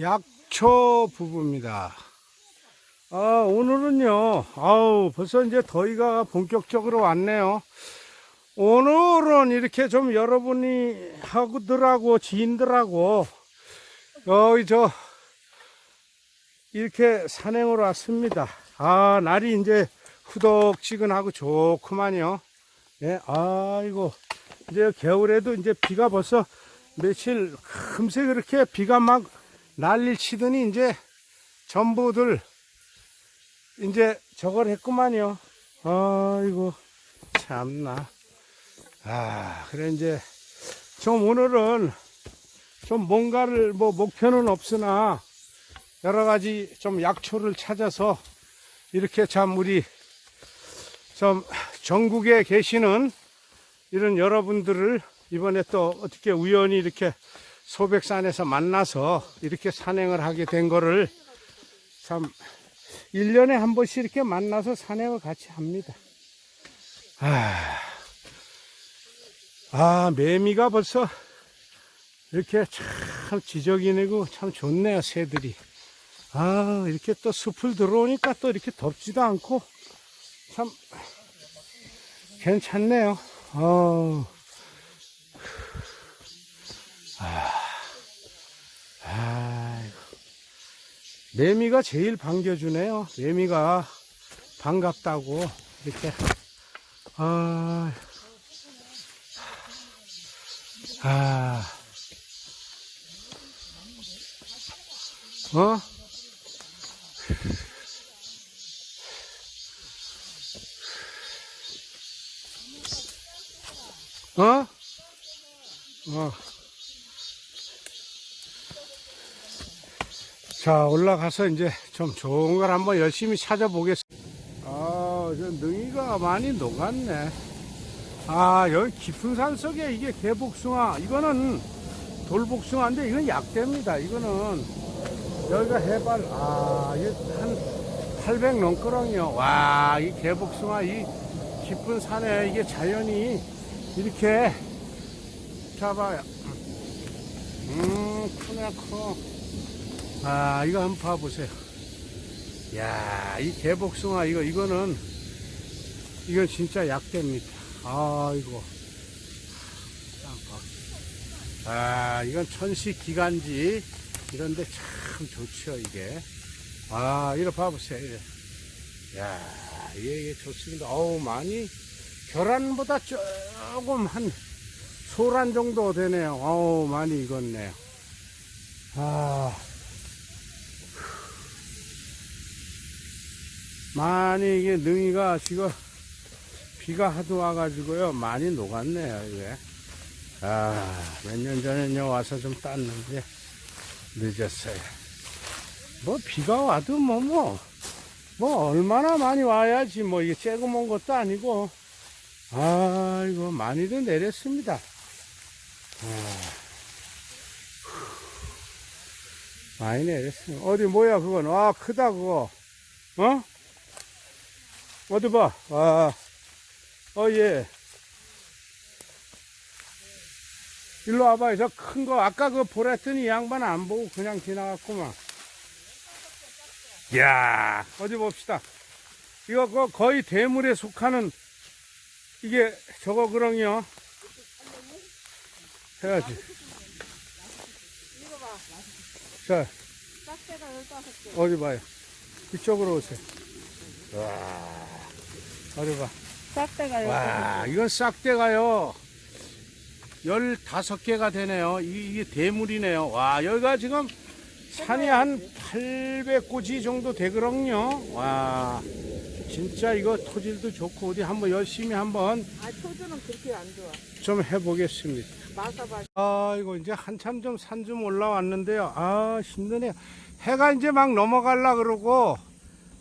약초 부부입니다. 아, 오늘은요, 아우, 벌써 이제 더위가 본격적으로 왔네요. 오늘은 이렇게 좀 여러분이 하고들하고 지인들하고 여기 저 이렇게 산행을 왔습니다. 아, 날이 이제 후덕지근하고 좋구만요. 예, 아이고, 이제 겨울에도 이제 비가 벌써 며칠 금세 그렇게 비가 막 난리 치더니 이제 전부들 이제 저걸 했구만요. 아이고, 참나. 아, 그래, 이제 좀 오늘은 좀 뭔가를 뭐 목표는 없으나 여러 가지 좀 약초를 찾아서 이렇게 참 우리 좀 전국에 계시는 이런 여러분들을 이번에 또 어떻게 우연히 이렇게 소백산에서 만나서 이렇게 산행을 하게 된 거를 참 1년에 한 번씩 이렇게 만나서 산행을 같이 합니다. 아, 아 매미가 벌써 이렇게 참 지저귀내고 참 좋네요, 새들이. 아, 이렇게 또 숲을 들어오니까 또 이렇게 덥지도 않고 참 괜찮네요. 어. 아, 아이고. 매미가 제일 반겨주네요. 매미가 반갑다고 이렇게. 아, 아, 어? 어? 어. 자, 올라가서 이제 좀 좋은 걸 한번 열심히 찾아보겠습니다. 아, 저 능이가 많이 녹았네. 아, 여기 깊은 산 속에 이게 개복숭아. 이거는 돌복숭아인데 이건 약대입니다. 이거는 여기가 해발, 아, 이게 한800 넘거든요. 와, 이 개복숭아, 이 깊은 산에 이게 자연이 이렇게 잡아요. 음, 크네, 커. 아, 이거 한번 봐보세요. 야, 이 개복숭아, 이거, 이거는, 이건 진짜 약대입니다. 아, 이거. 아, 이건 천식 기간지. 이런데 참 좋죠, 이게. 아, 이거 봐보세요, 이래. 야, 이게, 이게 좋습니다. 어우, 많이, 계란보다 조금 한, 소란 정도 되네요. 어우, 많이 익었네요. 아. 많이 이게 능이가 지금 비가 하도 와가지고요. 많이 녹았네요, 이게. 아, 몇 년 전에요 와서 좀 땄는데 늦었어요. 뭐 비가 와도 뭐, 뭐, 뭐 얼마나 많이 와야지 뭐 이게 쬐고 먼 것도 아니고 아이고 많이도 내렸습니다. 아, 많이 내렸어요. 어디 뭐야 그건? 아 크다 그거. 어? 어디 봐. 아, 어 예. 일로 와봐. 저 큰 거 아까 그 보랬더니 이 양반 안 보고 그냥 지나갔구만. 이야 어디 봅시다. 이거 그 거의 대물에 속하는 이게 저거 그렁이요. 해야지. 자, 짝대가 15개. 어디 봐요. 이쪽으로 오세요. 와, 어디 봐. 짝대가 15개. 와, 이건 싹대가요. 15개가 되네요. 이- 이게 대물이네요. 와, 여기가 지금 산이 한 800고지 정도 되거든요. 와, 진짜 이거 토질도 좋고, 어디 한번 열심히 한번 아, 초주는 그렇게 안 좋아. 좀 해보겠습니다. 마사바. 아, 이거 이제 한참 좀 산 좀 올라왔는데요. 아, 힘드네요. 해가 이제 막 넘어갈라 그러고,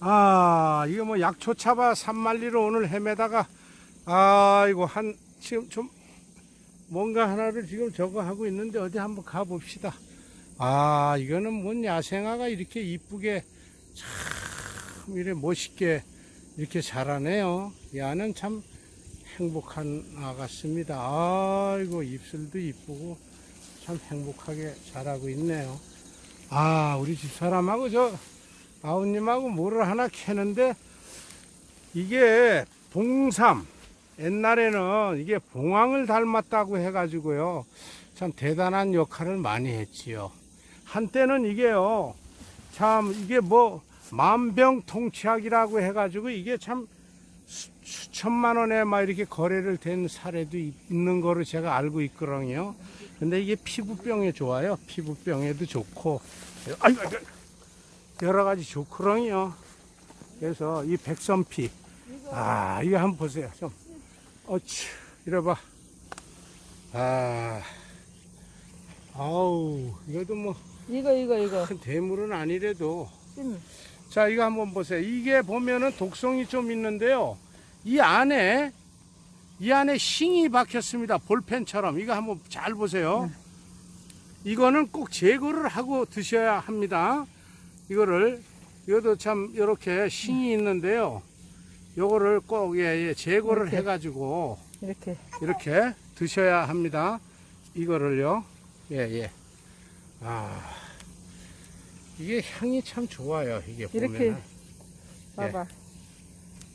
아, 이거 뭐 약초 차바 산만리로 오늘 헤매다가, 아, 이거 한, 지금 좀, 뭔가 하나를 지금 저거 하고 있는데 어디 한번 가봅시다. 아, 이거는 뭔 야생화가 이렇게 이쁘게 참, 이래 멋있게 이렇게 자라네요. 야는 참 행복한 아 같습니다. 아이고 입술도 이쁘고 참 행복하게 자라고 있네요. 아, 우리 집사람하고 저 아우님하고 뭐를 하나 캐는데 이게 봉삼. 옛날에는 이게 봉황을 닮았다고 해가지고요. 참 대단한 역할을 많이 했지요. 한때는 이게요. 참 이게 뭐 만병통치약이라고 해가지고 이게 참 수, 수천만 원에 막 이렇게 거래를 된 사례도 있- 있는 거로 제가 알고 있거든요. 근데 이게 피부병에 좋아요. 피부병에도 좋고, 아이고, 아이고, 여러 가지 좋거든요. 그래서 이 백선피, 아, 이거 한번 보세요. 좀, 어치, 이래봐. 아, 아우, 이것도 뭐큰 이거 이거 이거. 대물은 아니래도 찜. 자, 이거 한번 보세요. 이게 보면은 독성이 좀 있는데요. 이 안에, 이 안에 싱이 박혔습니다. 볼펜처럼. 이거 한번 잘 보세요. 이거는 꼭 제거를 하고 드셔야 합니다. 이거를, 이것도 참, 이렇게 싱이 있는데요. 요거를 꼭, 예, 예, 제거를 이렇게. 해가지고, 이렇게. 이렇게 드셔야 합니다. 이거를요. 예, 예. 아. 이게 향이 참 좋아요. 이게 이렇게. 보면은. 봐봐.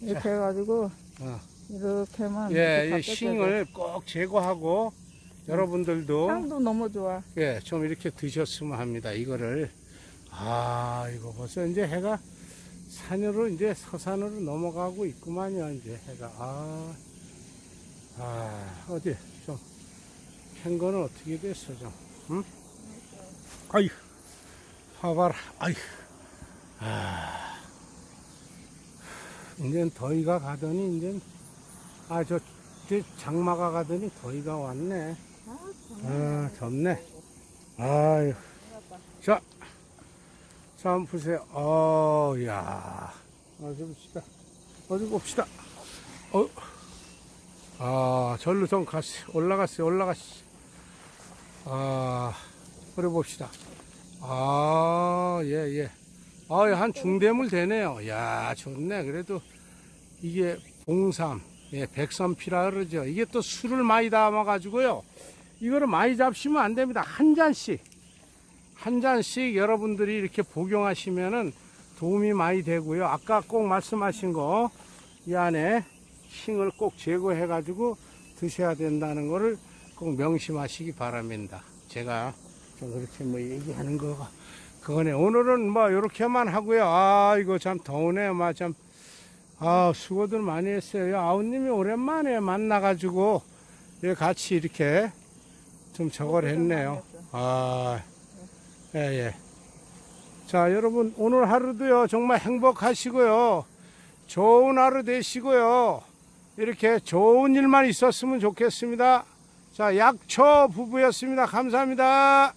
이렇게 해가지고 어. 이렇게 하면 예, 이렇게 싱을 꼭 제거하고 여러분들도 향도 너무 좋아. 예, 좀 이렇게 드셨으면 합니다. 이거를 아, 이거 벌써 이제 해가 산으로 이제 서산으로 넘어가고 있구만요. 이제 해가 아, 아 어디 좀 캔 거는 어떻게 됐어 좀, 응? 아이, 봐봐라, 아이, 아, 이제 더위가 가더니 이제 아, 저, 저 장마가 가더니 더위가 왔네. 아, 덥네. 아유. 자, 자, 한번 보세요. 어, 야. 어디 봅시다. 어디 봅시다. 어, 아, 좀 갔어요. 올라갔어요. 올라갔어요. 아, 그래 봅시다. 아, 예, 예. 아, 한 중대물 되네요. 야, 좋네. 그래도 이게 봉삼, 예, 백선피라 그러죠. 이게 또 술을 많이 담아가지고요. 이거를 많이 잡시면 안 됩니다. 한 잔씩. 한 잔씩 여러분들이 이렇게 복용하시면은 도움이 많이 되고요. 아까 꼭 말씀하신 거, 이 안에 싱을 꼭 제거해 가지고 드셔야 된다는 거를 꼭 명심하시기 바랍니다. 제가 좀 그렇게 뭐 얘기하는 거가 그거네. 오늘은 뭐 이렇게만 하고요. 아, 이거 참 더우네. 막 참. 아, 수고들 많이 했어요. 아우님이 오랜만에 만나가지고, 예, 같이 이렇게 좀 저걸 했네요. 아, 예, 예. 자, 여러분, 오늘 하루도요, 정말 행복하시고요. 좋은 하루 되시고요. 이렇게 좋은 일만 있었으면 좋겠습니다. 자, 약초 부부였습니다. 감사합니다.